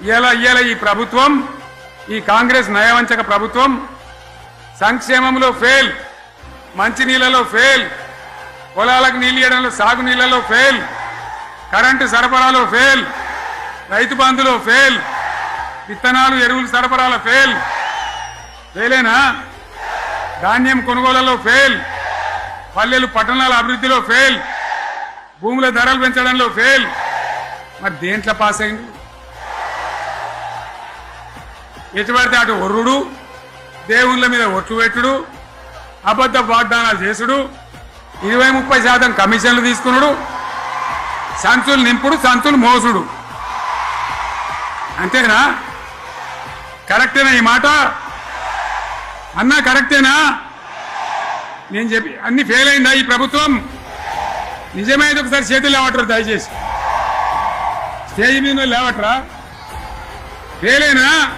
ఇలా ఇయ్యాల ఈ ప్రభుత్వం? ఈ కాంగ్రెస్ నయవంచక ప్రభుత్వం? సంక్షేమంలో ఫెయిల్ మంచినీళ్ళలో ఫెయిల్ పొలాలకు నీళ్ళు ఇవ్వడంలో సాగునీళ్ళలో ఫెయిల్ కరెంటు సరఫరాలో ఫెయిల్ రైతు బంధులో ఫెయిల్ విత్తనాలు ఎరువులు సరఫరాలో ఫెయిల్ ఫెయిలేనా ధాన్యం కొనుగోళ్ళలో ఫెయిల్ పల్లెలు పట్టణాల అభివృద్ధిలో ఫెయిల్ భూముల ధరలు పెంచడంలో ఫెయిల్ మరి దేంట్లో పాస్ అయింది? ఎటు పడితే అటు ఒర్రుడు దేవుళ్ళ మీద ఒట్లు పెట్టుడు అబద్ధ వాగ్దానాలు చేసుడు ఇరవై ముప్పై శాతం కమిషన్లు తీసుకున్నాడు సంచులు నింపుడు సంచులు మోసుడు. అంతేనా? కరెక్టేనా ఈ మాట? అన్నా కరెక్టేనా? నేను చెప్పి అన్ని ఫెయిల్ అయిందా ఈ ప్రభుత్వం? నిజమైతే ఒకసారి చేతులు లేవట్రా దయచేసి. స్టేజ్ మీద లేవట్రా? ఫెయిల్ అయినా